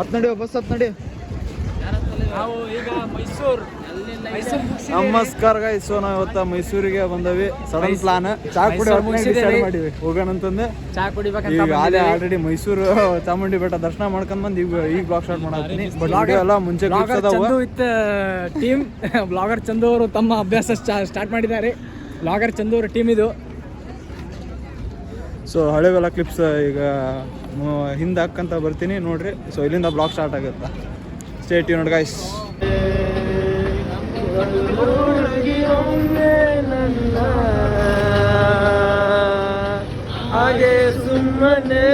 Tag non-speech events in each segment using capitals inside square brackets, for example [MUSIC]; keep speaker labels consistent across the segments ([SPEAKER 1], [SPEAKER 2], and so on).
[SPEAKER 1] ಹತ್ತು ನಡಿಯೋ ಬಸ್ ಹತ್ತು ನಡಿ.
[SPEAKER 2] ನಾವು ಈಗ ಮೈಸೂರು. ಮೈಸೂರು
[SPEAKER 1] ನಮಸ್ಕಾರ ಗಾಯ್ಸ್ ಸೊ ನಾವು ಇವತ್ತ ಮೈಸೂರಿಗೆ ಬಂದವಿ. ಸಡನ್ ಪ್ಲಾನ್ ಚಾ ಕುಡಿ. ಮಾಡಿವಿ ಹೋಗೋಣ ಅಂತಂದ್ರೆ
[SPEAKER 2] ಚಾ ಕುಡಿಬೇಕಂತ
[SPEAKER 1] ಆಲ್ರೆಡಿ ಮೈಸೂರು ಚಾಮುಂಡಿ ಬೆಟ್ಟ ದರ್ಶನ ಮಾಡ್ಕೊಂಡ್ ಬಂದ್ ಈಗ ಈಗ ಬ್ಲಾಗ್ ಸ್ಟಾರ್ಟ್ ಮಾಡತ್ತೀನಿ ಬಟ್ ಎಲ್ಲ ಮುಂಚೆ
[SPEAKER 2] ವಿತ್ ಟೀಮ್ ಬ್ಲಾಗರ್ ಚಂದು ಅವರು ತಮ್ಮ ಅಭ್ಯಾಸ ಸ್ಟಾರ್ಟ್ ಮಾಡಿದ್ದಾರೆ. ಬ್ಲಾಗರ್ ಚಂದು ಅವರ ಟೀಮ್ ಇದು.
[SPEAKER 1] ಸೊ ಹಳೆವೆಲ್ಲ ಕ್ಲಿಪ್ಸ್ ಈಗ ಹಿಂದೆ ಹಾಕಂತ ಬರ್ತೀನಿ. ನೋಡ್ರಿ. ಸೊ ಇಲ್ಲಿಂದ ಬ್ಲಾಗ್ ಸ್ಟಾರ್ಟ್ ಆಗುತ್ತೆ. ಸ್ಟೇಟ್ ನೋಡಿ ಗೈಸ್ ಹಾಗೆ ಸುಮ್ಮನೆ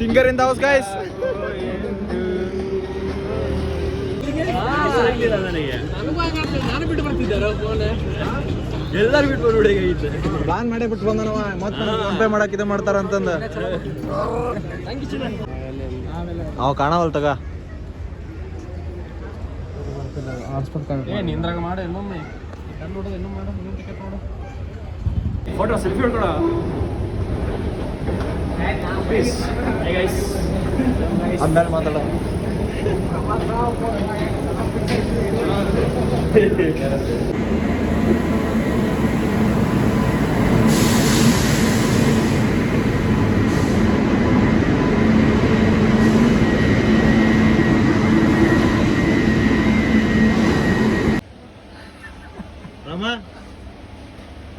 [SPEAKER 1] ಸಿಂಗರ್ ಇನ್ ಹೌಸ್ ಗೈಸ್
[SPEAKER 2] ನಾನು ಬಿಟ್ಟು ಬರ್ತಿದ್ದಾರೆ
[SPEAKER 1] ಎಲ್ಲರೂ ಬಿಟ್ಟು ನೋಡಿ ಪ್ಲಾನ್ ಮಾಡೇ ಬಿಟ್ಟು ಬಂದನವ ಮತ್ತೆ ಫೋನ್ ಪೇ ಮಾಡಕ್ ಇದು ಮಾಡ್ತಾರ ಅಂತಂದ. ಅವ ಕಾಣವಲ್ ತಗ.
[SPEAKER 2] ಏ ನಿಂದ್ರಾಗ ಮಾಡಿ ಇನ್ನೊಮ್ಮೆ. ನೋಡೋದು ಇನ್ನೊಮ್ಮೆ ಮಾಡು ಇನ್ನೊಂದು ಟಿಕೆಟ್ ನೋಡು
[SPEAKER 1] ಫೋಟೋ ಸೆಲ್ಫಿ ಮಾತಾಡ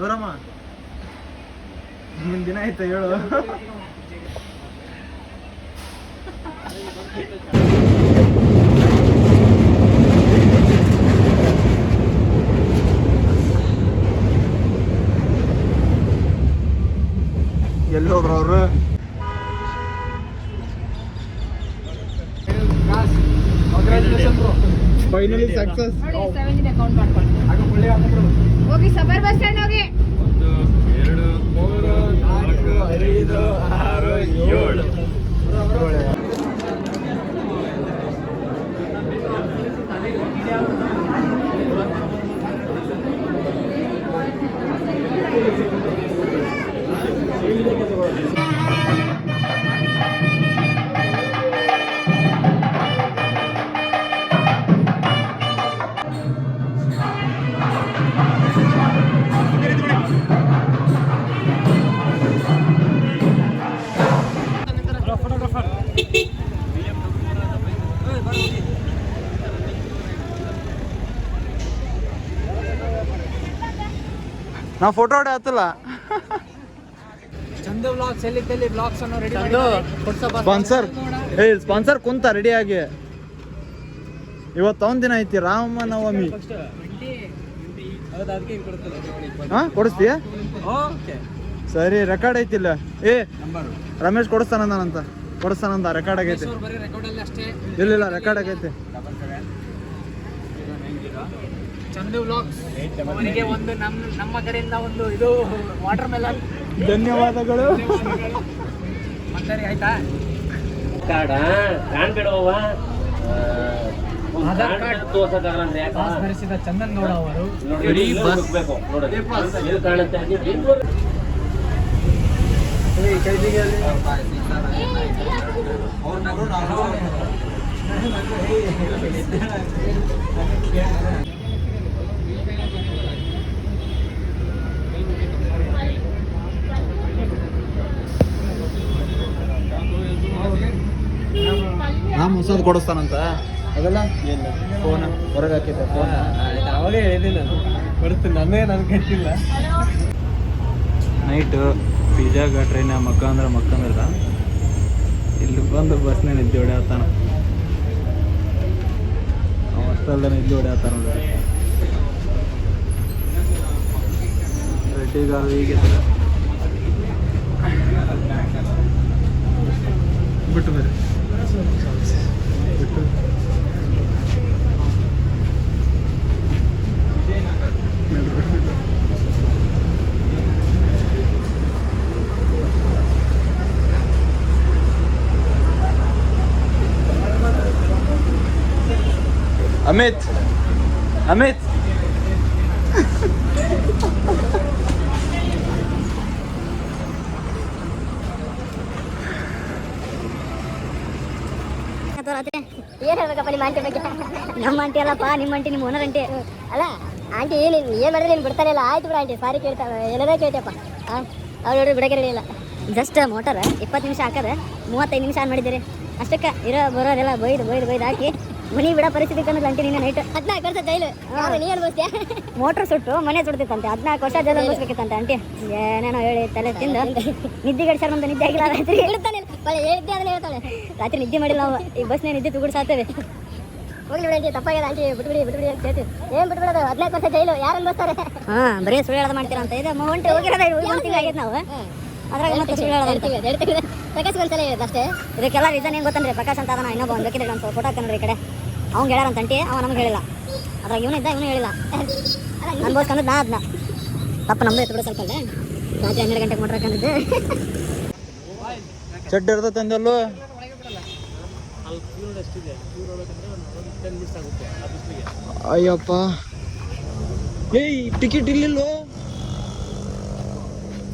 [SPEAKER 1] ರಮ ಆಯ್ತಾ ಹೇಳು? ಎಲ್ಲೋದ್ರು ಅವರು ಫೈನಲಿ ಸಕ್ಸಸ್
[SPEAKER 3] ನೋಡಿ ಸೆವೆಂಟಿನ ಅಕೌಂಟ್ ಮಾಡ್ಕೊಂಡು ಹೋಗಿ ಸಬರ್ ಬಸ್ ಸ್ಟ್ಯಾಂಡ್ ಹೋಗಿ.
[SPEAKER 2] ಫೋಟೋಗ್ರಾಫರ್
[SPEAKER 1] ನಾ ಫೋಟೋ ಹೊಡೆ ಹತ್ತಲ್ಲ.
[SPEAKER 2] ಚಂದು ಬ್ಲಾಗ್ಸ್ ಎಲ್ಲಿದ್ದಲ್ಲಿ ಬ್ಲಾಗ್ಸ್ ಅನ್ನು ರೆಡಿ
[SPEAKER 1] ಸ್ಪಾನ್ಸರ್ ಏ ಸ್ಪಾನ್ಸರ್ ಕುಂತ ರೆಡಿ ಆಗಿ. ಇವತ್ತು ಅವನ ದಿನ ಐತಿ ರಾಮನವಮಿ ಹಾ ಕೊಡಿಸ್ತೀಯ? ಸರಿ ರೆಕಾರ್ಡ್ ಐತಿಲ್ಲ ಏ ರಮೇಶ್ ಕೊಡಿಸ್ತಾನಂತ ಕೊಡಿಸ್ತಾನಂದ ರೆಕಾರ್ಡ್ ಆಗೈತಿ. ಇಲ್ಲ ಇಲ್ಲ ರೆಕಾರ್ಡ್ ಆಗೈತಿ.
[SPEAKER 2] ಚಂದು ವ್ಲಾಗ್ಸ್ ಅವನಿಗೆ ಒಂದು ನಮ್ಮ ನಮ್ಮ ಕಡೆಯಿಂದ ಒಂದು ಇದು ವಾಟರ್ ಮೆಲನ್
[SPEAKER 1] ಧನ್ಯವಾದಗಳು
[SPEAKER 2] ಮತ್ತೆ ಆಯ್ತಾ
[SPEAKER 4] ಕಾರ್ಡ ಕಾಣ್ಬೇಡವ
[SPEAKER 2] ಆಧಾರ್ ಕಾರ್ಡ್
[SPEAKER 4] ತೋರ್ಸಕ್ಕಾಗಲ್ಲ ಅಂದ್ರೆ ಯಾಕ
[SPEAKER 2] ಪಾಸ್ ಧರಿಸಿದ ಚಂದನ್ ಗೌಡ ಅವರು
[SPEAKER 4] ನೋಡಿ ಬಸ್ ಬೇಕು ನೋಡಿ ಕಾಣುತ್ತೆ
[SPEAKER 1] ರಾಮ್ ಹೊಸದು ಕೊಡಿಸ್ತಾನಂತ. ಅದಲ್ಲ? ಫೋನ್. ಹೊರಗೆ ಹಾಕಿದ್ದೆ ಫೋನ್.
[SPEAKER 2] ಅವಾಗೇ ಹೇಳಿದ್ದೀನಿ ನಾನು. ಬರುತ್ತೆ ನನ್ನೇ ನನಗೆ ಗೊತ್ತಿಲ್ಲ
[SPEAKER 1] ನೈಟು ಪಿಜ್ಜಾಗ ಟ್ರೈನ್ ಮಕ್ಕಂದ್ರೆ ಅಂದ್ರೆ ಮಕ್ಕಂದಿಲ್ಲ ಇಲ್ಲಿ ಬಂದು ಬಸ್ನ ನಿದ್ದೆ ಹೊಡ್ಯಾತಾನ. ಹಾಸ್ಟೆಲ್ದ ನಿದ್ದೆ ಹೊಡ್ಯಾತಾನ ನೋಡಿ ರೆಡ್ಡಿಗಾರು ಹೀಗೆ. ಬಿಟ್ಟು ಬರ್ರಿ
[SPEAKER 5] ಏನು ಹೇಳ್ಬೇಕಪ್ಪ ನಿಮ್ಮ ಆಂಟಿ ಬಗ್ಗೆ? ನಮ್ಮ ಆಂಟಿ ಅಲ್ಲಪ್ಪ, ನಿಮ್ಮ ಆಂಟಿ ನಿಮ್ಮ ಓನರ್ ಆಂಟಿ ಅಲ್ಲ, ಆಂಟಿ ಏನು ಏನು ಮಾಡಿದ್ರೆ ನೀನು ಬಿಡ್ತಾನೆ ಇಲ್ಲ. ಆಯ್ತು ಬಿಡ ಆಂಟಿ, ಸಾರಿ ಕೇಳ್ತಾ ಎಲ್ಲದೇ ಕೇಳ್ತೇಪ್ಪ ಹಾಂ ಅವ್ರು ನೋಡಿ ಬಿಡಕ್ಕೆ ಇಲ್ಲ. ಜಸ್ಟ್ ಮೋಟರ್ ಇಪ್ಪತ್ತು ನಿಮಿಷ ಹಾಕದ ಮೂವತ್ತೈದು ನಿಮಿಷ ಆನ್ ಮಾಡಿದ್ದೀರಿ. ಅಷ್ಟಕ್ಕೆ ಇರೋ ಬರೋದೆಲ್ಲ ಬೈದು ಬೈದು ಬೈದು ಹಾಕಿ ಮನಿ ಬಿಡ ಪರಿಸ್ಥಿತಿ ತಂದ್ರೆ ಆಂಟಿ ನೀನು ನೈಟ್ ಹದಿನಾಲ್ಕು ವರ್ಷ ಜೈಲು. ನೀ ಅನ್ಭವಿಸ್ತೀಯ? ಮೋಟ್ರ್ ಸುಟ್ಟು ಮನೆ ಸುಡ್ತಿತ್ತಂತೆ. ಹದಿನಾಲ್ಕು ವರ್ಷ ಜೈಲು. ಅನ್ಭವಿಸ್ಬೇಕಿತ್ತಂತೆ ಆಂಟಿ ಏನೇನೋ ಹೇಳಿ ತಲೆ ತಿಂದು ನಿದ್ದೆ ಗಡಿಸಾರ ನಮ್ದು ನಿದ್ದೆ ಆಗಿಲ್ಲ ರಾತ್ರಿ. ಹೇಳ್ತಾನೆ ಹೇಳಿದ್ದೆ ಅದನ್ನ ಹೇಳ್ತಾಳೆ. ರಾತ್ರಿ ನಿದ್ದೆ ಮಾಡಿಲ್ಲ ನಾವು ಈ ಬಸ್ನೇ ನಿದ್ದೆ ತುಗುಡ್ಸಾತೇವೆ ಹೋಗ್ಲಿ ಬಿಡಿ ತಪ್ಪಾಗಿದೆ ಆಂಟಿ ಬಿಟ್ಬಿಡಿ ಬಿಟ್ಬಿಡಿ ಅಂತ ಹೇಳ್ತೀವಿ. ಏನ್ ಬಿಟ್ಬಿಡೋದು? ಹದಿನಾಲ್ಕು ವರ್ಷ ಜೈಲು. ಯಾರು ಬರ್ತಾರೆ ಹಾ ಬರೀ ಸುಳ್ಳು ಹೇಳೋದು ಮಾಡ್ತೀರಾ ಅಂತ. ಇದೆ ಹೊಂಟೆ ಹೋಗಿರೋದ ನಾವು. ಅದ್ರಾಗ ಮತ್ತೆ ಸುಳ್ಳು ಹೇಳೋದು ಪ್ರಕಾಶ್ ಒಂದ್ಸಲ ಹೇಳಿದ್ದು ಅಷ್ಟೇ. ಇದಕ್ಕೆಲ್ಲ ರೀಸನ್ ಏನು ಗೊತ್ತಂದ್ರೆ ಪ್ರಕಾಶ್ ಅಂತ ಅದನ್ನ ಇನ್ನೊಬ್ಬ ಒಂದು ಬೇಕಿದ್ರೆ ಒಂದು ಫೋಟೋ ಹಾಕ್ತಾನೆ ಈ ಕಡೆ. ಅವ್ನು ಹೇಳ್ಯಾರ ಅಂತ ಅಂಟಿ ಅವ ನಮ್ಗೆ ಹೇಳಿಲ್ಲ. ಅದ್ರಾಗ ಇವನು ಇದ್ದ ಇವನು ಹೇಳಿಲ್ಲ. ಅನ್ಭವಿಸ್ಕೊಂಡ್ ನಾ ಅದನ್ನ ತಪ್ಪ ನಮ್ದು ಎತ್ತ ಬಿಡ ಸ್ವಲ್ಪ ಅಲ್ಲೇ. ರಾತ್ರಿ ಹನ್ನೆರಡು ಗಂಟೆಗೆ ಮಾಡ್ರಕಂದಿದ್ದೆ
[SPEAKER 1] ಚಡ್ಡ
[SPEAKER 4] ಇರ್ತದೆ ಬಿಸಿಲಿಗೆ
[SPEAKER 1] ಅಯ್ಯಪ್ಪ. ಏಯ್ ಟಿಕೆಟ್ ಇಲ್ಲಿಲ್ವೋ?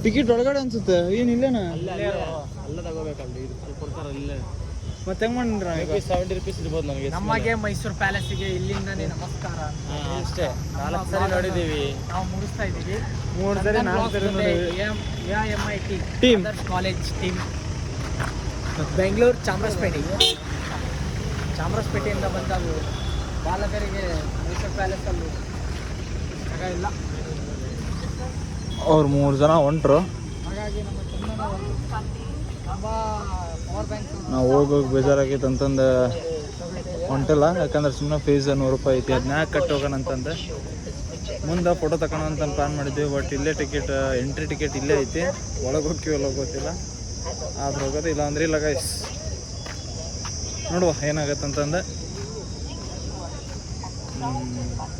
[SPEAKER 1] ಟಿಕೆಟ್ ಒಳಗಡೆ ಅನ್ಸುತ್ತೆ. ಏನಿಲ್ಲನ
[SPEAKER 4] ಅಲ್ಲ ಅಲ್ಲೇ ತಗೋಬೇಕಲ್ಲಿ ಇದು ಕೊಡ್ತಾರಲ್ಲ ಇಲ್ಲೇ.
[SPEAKER 1] ಮತ್ತೆ ಹೆಂಗ್ ಮಾಡಿದ್ರ
[SPEAKER 4] ರುಪೀಸ್ ಸೆವೆಂಟಿ ರುಪೀಸ್ ಇರ್ಬೋದು ನನಗೆ
[SPEAKER 2] ನಮಗೆ ಮೈಸೂರು ಪ್ಯಾಲೇಸಿಗೆ ಇಲ್ಲಿಂದನೇ ನಮಸ್ಕಾರ.
[SPEAKER 4] ಅಷ್ಟೇ. ನಾಲ್ಕು ಸರಿ ನೋಡಿದ್ದೀವಿ.
[SPEAKER 2] ನಾವು ಮುಗಿಸ್ತಾ ಇದ್ದೀವಿ.
[SPEAKER 1] ಮೂರು ಸರಿ ನಾಲ್ಕು ಸರಿ ನೋಡಿದ್ವಿ
[SPEAKER 2] M I T
[SPEAKER 1] Team.
[SPEAKER 2] College team Bengaluru Chamarajpet. ಚಾಮರಾಜಪೇಟೆಯಿಂದ ಬಂದಾಗ ಬಾಲಕರಿಗೆ ಮೈಸೂರು ಪ್ಯಾಲೇಸಲ್ಲಿ ಜಾಗ ಇಲ್ಲ.
[SPEAKER 1] ಅವ್ರು ಮೂರು ಜನ ಹೊಂಟ್ರು
[SPEAKER 2] ಹಾಗಾಗಿ ನಮ್ಮ ಚಂದನ ತುಂಬ ಬ್ಯಾಂಕ್
[SPEAKER 1] ನಾವು ಹೋಗೋಗಿ ಬೇಜಾರಾಗೈತೆ ಅಂತಂದು ಹೊಂಟಿಲ್ಲ ಯಾಕಂದ್ರೆ ಸುಮ್ಮನೆ ಫೀಸ್ ನೂರು ರೂಪಾಯಿ ಐತಿ. ಅದನ್ನ ಕಟ್ಟಿ ಹೋಗೋಣ ಅಂತಂದು. ಮುಂದೆ ಫೋಟೋ ತಗೋಣ ಅಂತ ಪ್ಲಾನ್ ಮಾಡಿದ್ವಿ ಬಟ್ ಇಲ್ಲೇ ಟಿಕೆಟ್ ಎಂಟ್ರಿ ಟಿಕೆಟ್ ಇಲ್ಲೇ ಐತಿ. ಒಳಗೆ ಹೋಗ್ತೀವಲ್ಲ ಗೊತ್ತಿಲ್ಲ ಆದ್ರೆ ಹೋಗೋದು ಇಲ್ಲ ಅಂದ್ರೆ ಇಲ್ಲ ಗೈಸ್ ನೋಡುವ ಏನಾಗತ್ತೆ ಅಂತಂದು. ಹ್ಮ್,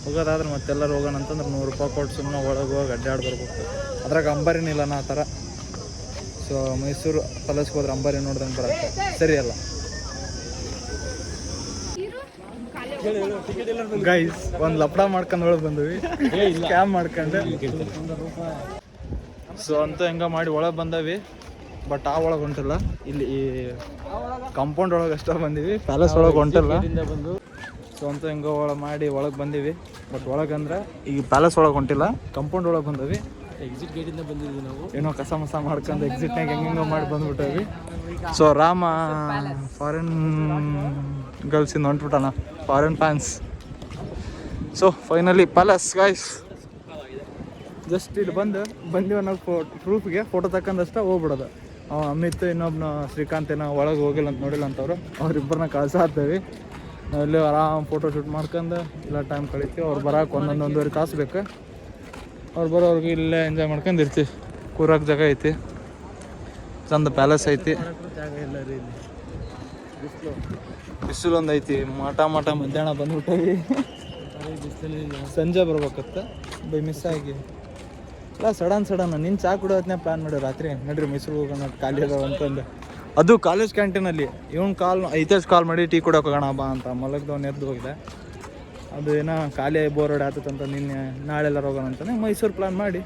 [SPEAKER 1] ಹೋಗೋದಾದ್ರೆ ಮತ್ತೆಲ್ಲರೂ ಹೋಗೋಣ ಅಂತಂದ್ರೆ ನೂರು ರೂಪಾಯಿ ಕೊಟ್ಟು ಸುಮ್ಮನೆ ಒಳಗೆ ಹೋಗಿ ಅಡ್ಡಾಡಿ ಬರ್ಬೇಕು ಅದ್ರಾಗ ಅಂಬರಿನಿಲ್ಲ ನಾ ಆ ಥರ. ಸೊ ಮೈಸೂರು ಪ್ಯಾಲೇಸ್ಗೆ ಹೋದ್ರೆ ಅಂಬಾರಿ ನೋಡ್ದಂಗೆ ಬರುತ್ತೆ. ಸರಿ ಅಲ್ಲ. ಗೈಸ್ ಒಂದು ಲಪಡ ಮಾಡ್ಕೊಂಡು ಒಳಗೆ ಬಂದ್ವಿ. ಸ್ಕ್ಯಾಮ್ ಮಾಡ್ಕೊಂಡು. ಸೊ ಅಂತ ಹೆಂಗ ಮಾಡಿ ಒಳಗೆ ಬಂದವಿ. ಬಟ್ ಆ ಒಳಗೆ ಹೊಂಟಿಲ್ಲ. ಇಲ್ಲಿ ಈ ಕಾಂಪೌಂಡ್ ಒಳಗೆ ಅಷ್ಟೇ ಬಂದಿವಿ. ಪ್ಯಾಲೇಸ್ ಒಳಗೆ ಹೊಂಟಿಲ್ಲ. ಸೊ ಅಂತ ಹೆಂಗ ಒಳಗೆ ಮಾಡಿ ಒಳಗೆ ಬಂದಿವಿ. ಬಟ್ ಒಳಗಂದ್ರೆ ಈ ಪ್ಯಾಲೇಸ್ ಒಳಗೆ ಹೊಂಟಿಲ್ಲ. ಕಾಂಪೌಂಡ್ ಒಳಗೆ ಬಂದವಿ.
[SPEAKER 4] ಎಕ್ಸಿಟ್ ಗೇಟಿಂದ ಬಂದಿದ್ವಿ ನಾವು.
[SPEAKER 1] ಏನೋ ಕಸ ಮಸ ಮಾಡ್ಕೊಂಡು ಎಕ್ಸಿಟ್ನಾಗ ಹೆಂಗೆಂಗೋ ಮಾಡಿ ಬಂದ್ಬಿಟ್ಟವಿ. ಸೊ ರಾಮ ಫಾರಿನ್ ಗರ್ಲ್ಸಿಂದ ಹೊಂಟ್ಬಿಟ್ಟಾನ foreign fans so finally palace guys just ಇಲ್ಲಿ ಬಂದು ಬಂದಿವ ನಾವು ಫೋ ಪ್ರೂಫ್ಗೆ ಫೋಟೋ ತಕ್ಕಂದಷ್ಟ ಹೋಗ್ಬಿಡೋದು. ಅವ ಅಮಿತ್ ಇನ್ನೊಬ್ನ ಶ್ರೀಕಾಂತ್ ಏನೋ ಒಳಗೆ ಹೋಗಿಲ್ಲ ಅಂತ ನೋಡಿಲ್ಲ ಅಂತವ್ರು. ಅವ್ರಿಬ್ಬರನ್ನ ಹಾಕ್ತೇವೆ. ನಾವಿಲ್ಲಿ ಆರಾಮ್ ಫೋಟೋ ಶೂಟ್ ಮಾಡ್ಕೊಂಡು ಎಲ್ಲ ಟೈಮ್ ಕಳಿತೀವಿ ಅವ್ರು ಬರೋಕೆ ಒಂದೊಂದು ಒಂದೂವರೆ ತಾಸು ಬೇಕು. ಅವ್ರು ಬರೋರ್ಗೆ ಇಲ್ಲೇ ಎಂಜಾಯ್ ಮಾಡ್ಕೊಂಡು ಇರ್ತೀವಿ ಕೂರಕ್ಕೆ ಜಾಗ ಐತಿ. ಚಂದ ಪ್ಯಾಲೇಸ್ ಐತಿ. ಬಿಸಿಲು ಒಂದು ಐತಿ. ಮಾಟ ಮಾಟ ಮಧ್ಯಾಹ್ನ
[SPEAKER 4] ಬಂದ್ಬಿಟ್ಟಿ
[SPEAKER 1] ಸಂಜೆ ಬರ್ಬೇಕತ್ತ. ಬೈ ಮಿಸ್ ಆಗಿ. ಇಲ್ಲ ಸಡನ್ ಸಡನ್ ನಿನ್ ಚಾ ಕುಡಿಯೋದ್ನೇ ಪ್ಲಾನ್ ಮಾಡಿ. ರಾತ್ರಿ ನಡ್ರಿ ಮೈಸೂರು ಹೋಗೋಣ. ಖಾಲಿ ಅದಾವ ಅಂತಂದು. ಅದು ಕಾಲೇಜ್ ಕ್ಯಾಂಟೀನಲ್ಲಿ ಇವ್ನು ಕಾಲ್ ಐತೇಜ್ ಕಾಲ್ ಮಾಡಿ ಟೀ ಕುಡಿಯೋಕೆ ಹೋಗೋಣ ಬಾ ಅಂತ ಮಲಗ್ದವ್ನು ಎದ್ದು ಹೋಗಿದೆ. ಅದು ಏನೋ ಖಾಲಿ ಬೋರ್ಡ್ ಆತಂತ ನಿನ್ನೆ ನಾಳೆ ಎಲ್ಲರೂ ಹೋಗೋಣ ಅಂತಾನೆ ಮೈಸೂರು ಪ್ಲಾನ್ ಮಾಡಿ.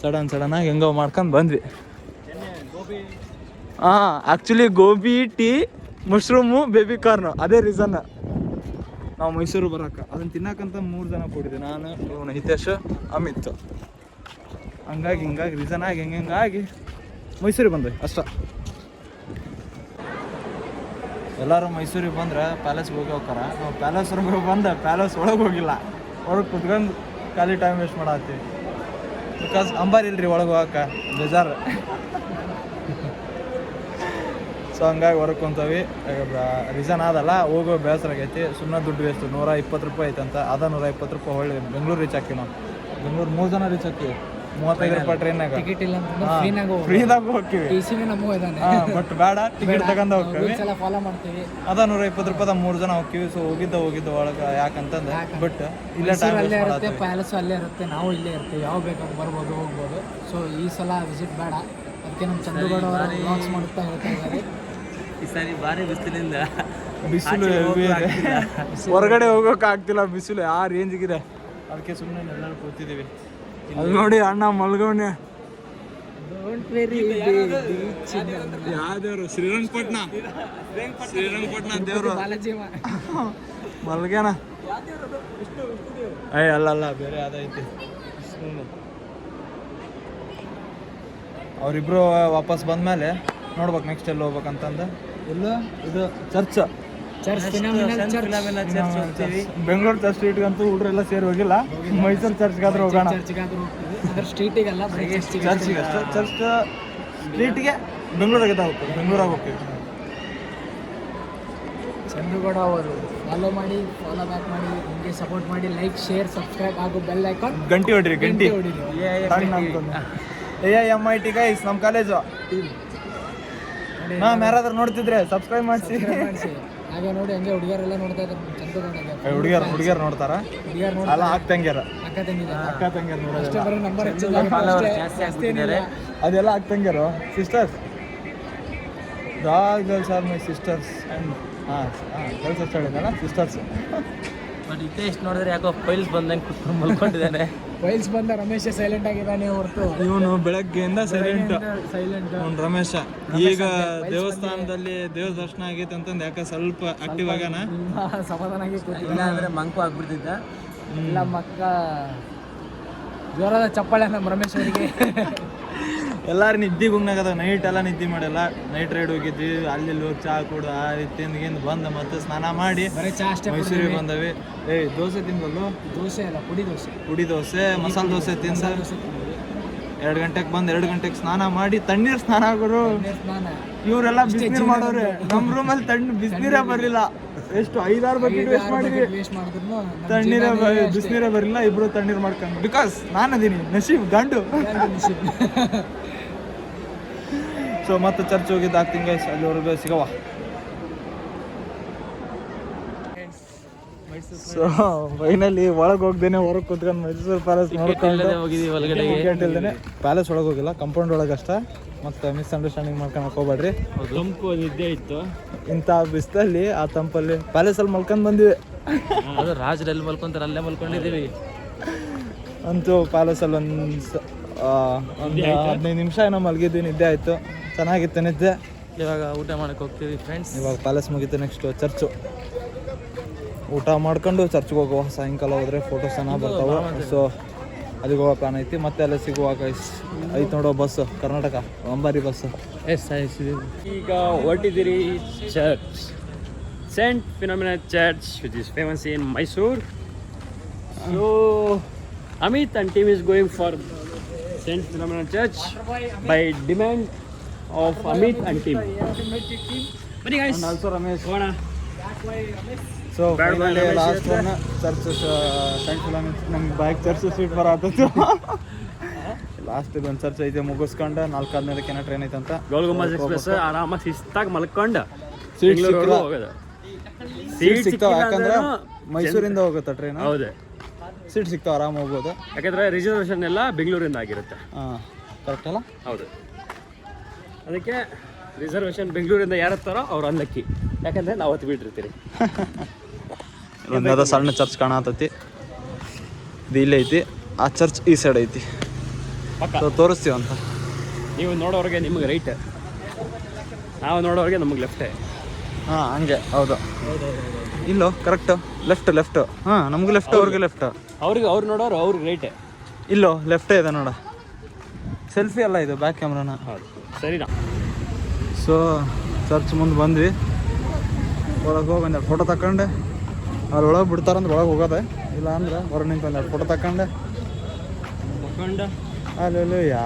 [SPEAKER 1] ಸಡನ್ ಸಡನ್ ಆಗಿ ಹೆಂಗೋ ಮಾಡ್ಕೊಂಡು ಬಂದ್ವಿ. ಹಾಂ actually gobi, tea mushroom baby corn ಅದೇ ರೀಸನ್ ನಾವು ಮೈಸೂರು ಬರೋಕೆ ಅದನ್ನು ತಿನ್ನಕ್ಕಂತ ಮೂರು ಜನ ಕೊಟ್ಟಿದ್ದೆ ನಾನು, ಇವನು, ಹಿತೇಶ್, ಅಮಿತ್. ಹಂಗಾಗಿ, ಹಿಂಗಾಗಿ ರೀಸನ್ ಆಗಿ, ಹೆಂಗೆ ಹಂಗಾಗಿ ಮೈಸೂರಿಗೆ ಬಂದ್ವಿ ಅಷ್ಟ. ಎಲ್ಲರೂ ಮೈಸೂರಿಗೆ ಬಂದ್ರೆ ಪ್ಯಾಲೇಸ್ಗೆ ಹೋಗಿ ಹೋಗ್ತಾರೆ ನಾವು ಪ್ಯಾಲೇಸ್ ಒಳಗೆ ಬಂದು ಪ್ಯಾಲೇಸ್ ಒಳಗೆ ಹೋಗಿಲ್ಲ. ಒಳಗೆ ಕುತ್ಕೊಂಡು ಖಾಲಿ ಟೈಮ್ ವೇಸ್ಟ್ ಮಾಡತ್ತೀವಿ. ಬಿಕಾಸ್ ಅಂಬಾರಿ ಇಲ್ರಿ ಒಳಗೆ ಹೋಗಕ್ಕೆ ಬೇಜಾರು. ಸೊ ಹಂಗಾಗಿ ಹೊರಗೆ ಕುಂತವಿ. ರೀಸನ್ ಆದಲ್ಲ, ಹೋಗೋ ಬೇಸರ ಆಗೈತಿ. ಸುಮ್ಮನೆ ದುಡ್ಡು ವೇಸ್ಟ್ ನೂರ ಇಪ್ಪತ್ತು ರೂಪಾಯಿ ಐತಂತ, ಅದ ನೂರ ಇಪ್ಪತ್ತು ರೂಪಾಯಿ ಹೊಳ್ಳಿ ಬೆಂಗಳೂರು ರೀಚ್ ಹಾಕಿ ನಾವು. ಬೆಂಗಳೂರು ಮೂರು ಜನ ರೀಚ್ ಹಾಕಿ ಮೂವತ್ತೈದು ರೂಪಾಯಿ ಟ್ರೈನಾಗ
[SPEAKER 2] ಟಿಕೆಟ್ ಇಲ್ಲ ಅಂತಂದ್ರೆ
[SPEAKER 1] ಫ್ರೀದಾಗ ಹೋಗ್ತೀವಿ.
[SPEAKER 2] ಟಿ ಸಿ ನಮಗೂ ಇದಾನೆ
[SPEAKER 1] ಬಟ್ ಬೇಡ ಟಿಕೆಟ್ ತಗೊಂಡ ಹೋಗ್ತೀವಿ.
[SPEAKER 2] ಎಲ್ಲ ಫಾಲೋ ಮಾಡ್ತೀವಿ.
[SPEAKER 1] ಅದ ನೂರ ಇಪ್ಪತ್ತು ರೂಪಾಯಿ ಮೂರು ಜನ ಹೋಗ್ತೀವಿ. ಸೊ ಹೋಗಿದ್ದ ಹೋಗಿದ್ದ ಒಳಗೆ ಯಾಕಂತಂದ್ರೆ ಬಟ್ ಇಲ್ಲೇ ಟೈಮ್
[SPEAKER 2] ಅಲ್ಲೇ ಇರುತ್ತೆ ಪ್ಯಾಲೇಸ್ ಅಲ್ಲೇ ಇರುತ್ತೆ ನಾವು ಇಲ್ಲೇ ಇರ್ತೀವಿ. ಯಾವ ಬೇಕಾದ್ರೂ ಬರ್ಬೋದು ಹೋಗ್ಬೋದು. ಸೊ ಈ ಸಲ ವಿಸಿಟ್ ಬೇಡ. ಅದಕ್ಕೆ ನಮ್ಮ ಚಂದ್ರಗೌಡ ಅವರು ಬ್ಲಾಗ್ಸ್ ಮಾಡುತ್ತಾ ಹೇಳ್ತಾ ಇದ್ದಾರೆ.
[SPEAKER 4] ಈ ಸಾರಿ ಭಾರಿ ಬಿಸಿಲಿಂದ
[SPEAKER 1] ಬಿಸಿಲು. ಹೊರಗಡೆ ಹೋಗೋಕೆ ಆಗ್ತಿಲ್ಲ. ಬಿಸಿಲು ಆ ರೇಂಜ್ಗಿದೆ ಅದಕ್ಕೆ ಸುಮ್ಮನೆ ಎಲ್ಲರೂ ಕೂತಿದ್ದೀವಿ. ಅಲ್ಲಿ ನೋಡಿ ಅಣ್ಣ ಮಲ್ಗವನೆ
[SPEAKER 2] ಡೋಂಟ್ ವೆರಿ
[SPEAKER 1] ಯಾವ ದೇವ್ರು ಶ್ರೀರಂಗಪಟ್ಟಣ ಶ್ರೀರಂಗಪಟ್ಟಣ ದೇವ್ರು. ಮಲ್ಗ್ಯಾನ ಅಯ್ಯ ಅಲ್ಲ ಅಲ್ಲ ಬೇರೆ ಯಾವ್ದೈತಿ ಅವರಿಬ್ರು ವಾಪಸ್ ಬಂದ್ಮೇಲೆ ನೋಡ್ಬೇಕು ನೆಕ್ಸ್ಟ್ ಎಲ್ಲಿ ಹೋಗ್ಬೇಕಂತಂದ. ಇಲ್ಲ ಇದು ಚರ್ಚ್ ಬೆಂಗಳೂರು ಚರ್ಚ್ ಸ್ಟ್ರೀಟ್ಗಂತೂ ಹುಡುಗರೆಲ್ಲ ಸೇರಿ ಹೋಗಿಲ್ಲ. ಮೈಸೂರು ಚರ್ಚ್ಗಾದ್ರೂ ಹೋಗೋಣ.
[SPEAKER 2] ಚರ್ಚ್ಗಾದ್ರೂ ಹೋಗ್ತೀವಿ. ಅಂದ್ರೆ ಸ್ಟ್ರೀಟಿಗಲ್ಲ ಚರ್ಚಿಗೆ
[SPEAKER 1] ಚರ್ಚ್ ಸ್ಟ್ರೀಟ್ಗೆ ಬೆಂಗಳೂರಾಗೆ ಹೋಗ್ತೀವಿ. ಬೆಂಗಳೂರಾಗ ಹೋಗ್ತೀವಿ.
[SPEAKER 2] ಚಂದ್ರಗೌಡ ಅವರು ಫಾಲೋ ಮಾಡಿ ಫಾಲೋ ಬ್ಯಾಕ್ ಮಾಡಿ ನಿಮಗೆ ಸಪೋರ್ಟ್ ಮಾಡಿ ಲೈಕ್ ಶೇರ್ ಸಬ್ಸ್ಕ್ರೈಬ್ ಹಾಗೂ ಬೆಲ್ ಐಕಾನ್
[SPEAKER 1] ಗಂಟಿ ಹೊಡಿರಿ ಗಂಟಿ
[SPEAKER 2] ಹೊಡಿರಿ.
[SPEAKER 1] A M I T guys ನಮ್ಮ ಕಾಲೇಜು ಮ್ಯಾಮ್ ಯಾರಾದ್ರೂ ನೋಡ್ತಿದ್ರೆ ಸಬ್ಸ್ಕ್ರೈಬ್ ಮಾಡಿಸಿ.
[SPEAKER 2] ಹಾಗೆ ನೋಡಿ ಹಂಗೆ ಹುಡುಗಿಯರೆಲ್ಲ ನೋಡ್ತಾ ಇದ್ದಾರೆ ಚಂದ್ರಗೌಡಗೆ
[SPEAKER 1] ಹುಡುಗಿಯರ್ ಹುಡುಗಿಯರ್ ನೋಡ್ತಾರ?
[SPEAKER 2] ಹುಡುಗಿಯರ್ ನೋಡಿ
[SPEAKER 1] ಅಲ್ಲ ಅಕ್ಕ ತಂಗಿಯರ.
[SPEAKER 2] ಅಕ್ಕ
[SPEAKER 1] ತಂಗ್ಯಾರ.
[SPEAKER 2] ಬರೀ ನಂಬರ್ ಜಾಸ್ತಿ ಏನಿಲ್ಲ
[SPEAKER 1] ಅದೆಲ್ಲ ಅಕ್ಕ ತಂಗ್ಯಾರು? Sisters all girls are my sisters and ಹಾಂ ಹಾಂ ಗರ್ಲ್ಸ್ ಅಷ್ಟೇ ಹೇಳಿದಲ್ಲ ಸಿಸ್ಟರ್ಸ್
[SPEAKER 4] ಬಟ್ ಇತ್ತೆ ಎಷ್ಟು ನೋಡಿದ್ರೆ ಯಾಕೋ ಫೈಲ್ಸ್ ಬಂದಂಗೆ ಕುತ್ಕೊಂಡು ಮಲ್ಕೊಂಡಿದ್ದಾನೆ. [LAUGHS]
[SPEAKER 2] ವೈಲ್ಸ್ ಬಂದ ರಮೇಶ ಸೈಲೆಂಟ್ ಆಗಿದ್ದಾನೆ ಹೊರತು.
[SPEAKER 1] ಇವನು ಬೆಳಗ್ಗೆಯಿಂದ ಸೈಲೆಂಟ್
[SPEAKER 2] ಸೈಲೆಂಟ್
[SPEAKER 1] ಅವ್ನು ರಮೇಶ. ಈಗ ದೇವಸ್ಥಾನದಲ್ಲಿ ದೇವ್ರ ದರ್ಶನ ಆಗೈತೆ ಅಂತಂದು ಯಾಕೆ ಸ್ವಲ್ಪ ಆಕ್ಟಿವ್ ಆಗ್ಯಾನ
[SPEAKER 2] ಸಮಾಧಾನ ಆಗಿ
[SPEAKER 4] ಇಲ್ಲ ಅಂದ್ರೆ ಮಂಕು ಆಗ್ಬಿಡ್ತಿದ್ದ.
[SPEAKER 2] ಇಲ್ಲ ಮಕ್ಕ. ಜ್ವರದ ಚಪ್ಪಾಳೆ ನಮ್ಮ ರಮೇಶ್ ಅವರಿಗೆ. [LAUGHS]
[SPEAKER 1] ಎಲ್ಲಾರು ನಿದ್ದೆ ಗುಂಗ್ನಾಗದ ನೈಟ್ ಎಲ್ಲ ನಿದ್ದೆ ಮಾಡಲ್ಲ. ನೈಟ್ ರೈಡ್ ಹೋಗಿದ್ವಿ. ಅಲ್ಲಿ ಹೋಗಿ ಚಾ ಕುಡು ಆ ತಿಂದ್ಗಿಂದ ಬಂದ ಮತ್ತೆ ಸ್ನಾನ ಮಾಡಿ ಮೈಸೂರಿಗೆ ಬಂದವಿ. ಏಯ್ ದೋಸೆ ತಿಂದಲ್ಲು
[SPEAKER 2] ದೋಸೆ ಅಲ್ಲ ಪುಡಿ ದೋಸೆ.
[SPEAKER 1] ಪುಡಿ ದೋಸೆ ಮಸಾಲೆ ದೋಸೆ ತಿಂದ ಎರಡು ಗಂಟೆಗೆ ಬಂದು ಎರಡು ಗಂಟೆಗೆ ಸ್ನಾನ ಮಾಡಿ ತಣ್ಣೀರು ಸ್ನಾನ ಆಗೋರು. ಇವರೆಲ್ಲ ಬಿಸಿನೀರು ಮಾಡೋರೆ. ನಮ್ಮ ರೂಮಲ್ಲಿ ತಣ್ಣ ಬಿಸಿನೀರೇ ಬರಲಿಲ್ಲ. ಎಷ್ಟು ಐದಾರು ಬಕೆಟ್ ವೇಸ್ಟ್ ಮಾಡಿದ್ವಿ. ತಣ್ಣೀರೇ ಬಿಸಿನೀರೇ ಬರಲಿಲ್ಲ. ಇಬ್ರು ತಣ್ಣೀರು ಮಾಡ್ಕೊಂಡು ಬಿಕಾಸ್ ನಾನು ಅದೀನಿ. ನಶೀಬ್ ಗಂಡು. ಸೊ ಮತ್ತೆ ಚರ್ಚ್ ಹೋಗಿದ್ದು ಆಗ್ತೀನಿ ಗೈಸ್ ಅಲ್ಲಿವರೆಗೂ ಸಿಗವ ಸೊ ಫೈನಲಿ ಒಳಗೆ ಹೋಗ್ದೇನೆ ಹೊರಗೆ ಕುತ್ಕೊಂಡು ಮೈಸೂರು ಪ್ಯಾಲೇಸ್ ನೋಡ್ಕೊಂಡು ಪ್ಯಾಲೇಸ್ ಒಳಗೆ ಹೋಗಿಲ್ಲ ಕಂಪೌಂಡ್ ಒಳಗೆ ಅಷ್ಟೇ. ಮತ್ತೆ ಮಿಸ್ಅಂಡರ್ಸ್ಟ್ಯಾಂಡಿಂಗ್ ಮಾಡ್ಕೊಂಡು ಹೋಗ್ಬೇಡ್ರಿ.
[SPEAKER 4] ತಂಪು ನಿದ್ದೆ ಇತ್ತು.
[SPEAKER 1] ಇಂಥ ಬಿಸ್ತಲ್ಲಿ ಆ ತಂಪಲ್ಲಿ ಪ್ಯಾಲೇಸಲ್ಲಿ ಮಲ್ಕೊಂಡು ಬಂದಿವಿ
[SPEAKER 4] ಅದು ರಾಜರಲ್ಲಿ ಮಲ್ಕೊಂತಾರೆ ಅಲ್ಲೇ ಮಲ್ಕೊಂಡಿದ್ದೀವಿ.
[SPEAKER 1] ಅಂತೂ ಪ್ಯಾಲೇಸಲ್ಲಿ ಒಂದು ಒಂದು ಹದಿನೈದು ನಿಮಿಷ ಏನೋ ಮಲಗಿದ್ವಿ ನಿದ್ದೆ ಆಯಿತು. ಚೆನ್ನಾಗಿತ್ತು ನಿದ್ದೆ.
[SPEAKER 4] ಇವಾಗ ಊಟ ಮಾಡಕ್ಕೆ ಹೋಗ್ತೀವಿ ಫ್ರೆಂಡ್ಸ್
[SPEAKER 1] ಇವಾಗ ಪ್ಯಾಲೇಸ್ ಮುಗಿತು ನೆಕ್ಸ್ಟ್ ಚರ್ಚು ಊಟ ಮಾಡ್ಕೊಂಡು ಚರ್ಚ್ಗೆ ಹೋಗುವ. ಸಾಯಂಕಾಲ ಹೋದ್ರೆ ಫೋಟೋಸ್ ಚೆನ್ನಾಗಿ ಬರ್ತಾವೆ. ಸೊ ಅಲ್ಲಿಗೆ ಹೋಗೋ ಪ್ಲಾನ್ ಐತಿ. ಮತ್ತೆ ಅಲ್ಲೇ ಸಿಗುವಾಗ ಐತಿ ನೋಡೋ ಬಸ್ ಕರ್ನಾಟಕ. ಅಂಬಾರಿ ಬಸ್
[SPEAKER 4] ಎಸ್
[SPEAKER 3] ಈಗ ಹೊರಟಿದ್ದೀರಿ church saint Philomena church which is famous in Mysore so Amit and team is going for saint Philomena church by demand of Amit and team ಬನ್ನಿ And
[SPEAKER 1] ಆಲ್ಸೋ ರಮೇಶ್
[SPEAKER 3] ಹೋಗೋಣ.
[SPEAKER 1] So
[SPEAKER 3] Ramesh
[SPEAKER 1] last one church saint ನಮ್ಗೆ bike church sweet ಬರತ್ತೈತಿ last ಒಂದು church ಐತೆ ಮುಗಿಸ್ಕೊಂಡು. ನಾಲ್ಕು ಹದಿನೈದಕ್ಕೆ ಏನೋ ಟ್ರೈನ್ ಐತೆ ಅಂತ [LAUGHS]
[SPEAKER 3] ಗೋಲ್ ಗುಂಬಜ್ ಎಕ್ಸ್ಪ್ರೆಸ್ ಆರಾಮಾಗಿ ಶಿಸ್ತಾಗಿ ಮಲ್ಕೊಂಡು
[SPEAKER 1] ಸಿಕ್ಕಿಲ್ಲ.
[SPEAKER 3] ಹೋಗೋದು.
[SPEAKER 1] ಸೀಟ್
[SPEAKER 3] ಸೀಟ್
[SPEAKER 1] ಸಿಗ್ತಾವ ಯಾಕಂದ್ರೆ ಮೈಸೂರಿಂದ ಹೋಗುತ್ತೆ ಟ್ರೈನ್
[SPEAKER 3] ಹೌದೇ.
[SPEAKER 1] ಸೀಟ್ ಸಿಗ್ತಾವ ಆರಾಮ ಹೋಗ್ಬೋದು.
[SPEAKER 3] ಯಾಕಂದ್ರೆ ರಿಸರ್ವೇಶನ್ ಎಲ್ಲ ಬೆಂಗಳೂರಿಂದ ಆಗಿರುತ್ತೆ.
[SPEAKER 1] ಹಾಂ ಕರೆಕ್ಟ್ ಅಲ್ಲ?
[SPEAKER 3] ಹೌದು. ಅದಕ್ಕೆ ರಿಸರ್ವೇಶನ್ ಬೆಂಗಳೂರಿಂದ ಯಾರು ಹತ್ತಾರೋ ಅವ್ರು ಅನ್ಲಕ್ಕಿ ಯಾಕಂದ್ರೆ ನಾವು ಹತ್ತು ಬಿಟ್ಟಿರ್ತೀರಿ. [LAUGHS]
[SPEAKER 1] ಒಂದು ಸಣ್ಣ ಚರ್ಚ್ ಕಾಣತೈತಿ ಇದು ಇಲ್ಲೇ ಐತಿ. ಆ ಚರ್ಚ್ ಈ ಸೈಡ್ ಐತಿ. ಅಂತ.
[SPEAKER 3] ನೀವು ನೋಡೋರಿಗೆ ನಿಮಗೆ ರೈಟ್ ನಾವು ನೋಡೋರಿಗೆ ನಮಗೆ ಲೆಫ್ಟ್
[SPEAKER 1] ಹಾಂ ಹಂಗೆ. ಹೌದು. ಇಲ್ಲೋ ಕರೆಕ್ಟ್ ಲೆಫ್ಟ್ ಲೆಫ್ಟ್ ಹಾಂ ನಮ್ಗೆ ಲೆಫ್ಟ್ ಅವ್ರಿಗೆ ಲೆಫ್ಟ್
[SPEAKER 3] ಅವ್ರಿಗೆ ಅವ್ರು ನೋಡೋರು ಅವ್ರಿಗೆ ರೈಟೇ
[SPEAKER 1] ಇಲ್ಲೋ ಲೆಫ್ಟೇ ಇದೆ ನೋಡ. ಸೆಲ್ಫಿ ಅಲ್ಲ ಇದು ಬ್ಯಾಕ್ ಕ್ಯಾಮ್ರಾನ
[SPEAKER 3] ಹೌದು. ಸರಿನಾ?
[SPEAKER 1] ಸೊ ಚರ್ಚ್ ಮುಂದೆ ಬಂದ್ವಿ. ಒಳಗೆ ಹೋಗಿ ಒಂದೆರಡು ಫೋಟೋ ತಗೊಂಡೆ ಅಲ್ಲಿ ಒಳಗೆ ಬಿಡ್ತಾರಂದ್ರೆ ಒಳಗೆ ಹೋಗೋದೆ. ಇಲ್ಲ ಅಂದ್ರೆ ಹೊರ ನಿಂತು ಒಂದೆರಡು ಫೋಟೋ ತಗೊಂಡೆ ಅಲ್ಲಿ ಯಾ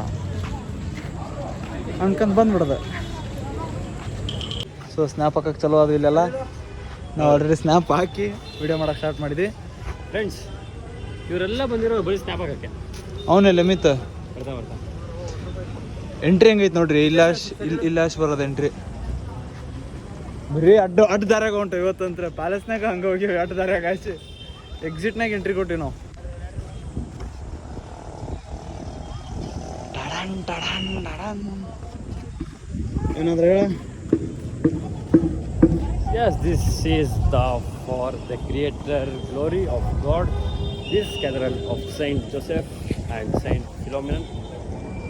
[SPEAKER 1] ಅನ್ಕಂಡು ಬಂದ್ಬಿಡದೆ. ಸೊ ಸ್ನ್ಯಾಪ್ ಹಾಕಕ್ಕೆ ಚಲೋ ಅದು ಇಲ್ಲೆಲ್ಲ. ನಾವು ಆಲ್ರೆಡಿ ಸ್ನ್ಯಾಪ್ ಹಾಕಿ ವಿಡಿಯೋ ಮಾಡಕ್ಕೆ ಸ್ಟಾರ್ಟ್ ಮಾಡಿದ್ವಿ.
[SPEAKER 3] ಫ್ರೆಂಡ್ಸ್ ಇವರೆಲ್ಲ ಬಂದಿರೋ ಬರೀ ಸ್ನ್ಯಾಪ್ ಹಾಕಕ್ಕೆ?
[SPEAKER 1] ಅವನೇ ಮಿತ್.
[SPEAKER 3] ಬರ್ತಾ ಬರ್ತಾ.
[SPEAKER 1] ಎಂಟ್ರಿ ಹೆಂಗೈತೆ ನೋಡ್ರಿ? ಇಲ್ಲಾಶ್ ಇಲ್ಲಾಶ್ ಇಲ್- ಇಲ್ಲ ಬರೋದು ಎಂಟ್ರಿ ಬರೀ ಅಡ್ಡ ಅಡ್ಡ ದಾರಾಗ ಹೊಂಟು ಇವತ್ತಂತ್ರ. ಪ್ಯಾಲೇಸ್ನಾಗ ಹಂಗೆ ಹೋಗಿ ಅಡ್ಡ ದಾರಾಗ ಆಚೆ ಎಕ್ಸಿಟ್ನಾಗ ಎಂಟ್ರಿ ಕೊಟ್ಟಿವಿ ನಾವು. ಏನಾದ್ರೆ ಹೇಳ?
[SPEAKER 3] Yes, this is the for the creator glory of God. This cathedral of Saint Joseph and Saint Philomena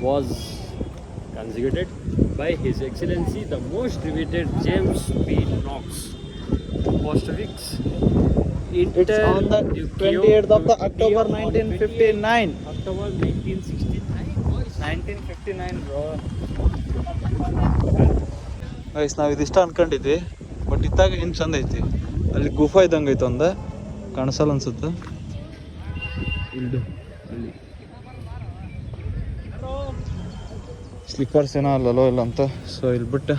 [SPEAKER 3] was consecuted by His Excellency the most revered James P. Knox. it
[SPEAKER 1] is on the 28th of the October 1959.
[SPEAKER 3] October 1969. boys.
[SPEAKER 1] 1959 bro. Guys ನಾವು ಇದಿಷ್ಟ ಅನ್ಕೊಂಡಿದ್ವಿ but ಇತ್ತಾಗ ಏನು ಚಂದ ಐತಿ ಅಲ್ಲಿ ಗುಫಾ ಇದ್ದಂಗೆ ಐತೆ ಒಂದ ಕಾಣಿಸಲ್ಲ ಅನ್ಸುತ್ತೆ ಇಲ್ಲಿ ಅಲ್ಲಿ ಸ್ಲಿಪ್ಪರ್ಸ್ ಏನೋ ಅಲ್ಲಲ್ಲೋ ಇಲ್ಲ ಅಂತ ಸೊ ಇಲ್ಲಿ ಬಿಟ್ಟು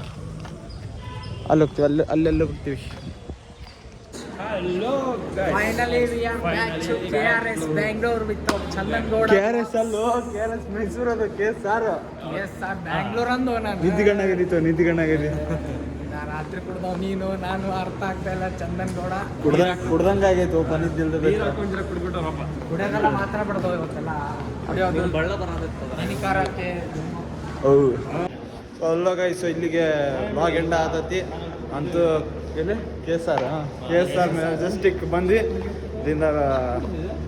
[SPEAKER 1] ಅಲ್ಲಿ ಹೋಗ್ತೀವಿ ಅಲ್ಲಿ ಅಲ್ಲೆಲ್ಲ ಹೋಗ್ತೀವಿ ಅಲ್ಲೋ ನಿದ್ದಿಗಣ್ಣಾಗಿದ್ದೀತು
[SPEAKER 2] ರಾತ್ರಿ ಕುಡ್ದವ್ ನೀನು ನಾನು ಅರ್ಥ ಆಗ್ತಾ ಇಲ್ಲ ಚಂದನ್ ಗೌಡ
[SPEAKER 1] ಕುಡ್ದ ಕುಡ್ದಂಗೆ ಆಗೈತೆ
[SPEAKER 2] ಕುಡಿಯೋದೆಲ್ಲ ಮಾತ್ರ ಬಿಡ್ದವ್ ಇವತ್ತೆಲ್ಲ ಕುಡಿಯೋದು ಬಳ್ಳ ಹಾನಿಕಾರಕ್ಕೆ
[SPEAKER 1] ಹೌದು. ಸೊ ಅಲ್ಲ ಗೈಸ್ ಇಲ್ಲಿಗೆ ಬ್ಲಾಗ್ ಎಂಡ ಆತತಿ ಅಂತೂ ಎಲ್ಲಿ? K S R K S R majestic ಬಂದು ಇಲ್ಲಿಂದ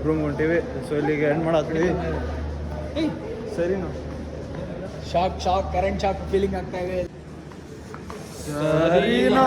[SPEAKER 1] ರೂಮ್ ಹೊಂಟಿವಿ. ಸೊ ಇಲ್ಲಿಗೆ ಎಂಡ್ ಮಾಡತ್ತೀವಿ. ಸರಿನಾ
[SPEAKER 2] shock shock current shock feeling ಆಗ್ತಾ ಇದೆ.
[SPEAKER 1] ಸರಿನಾ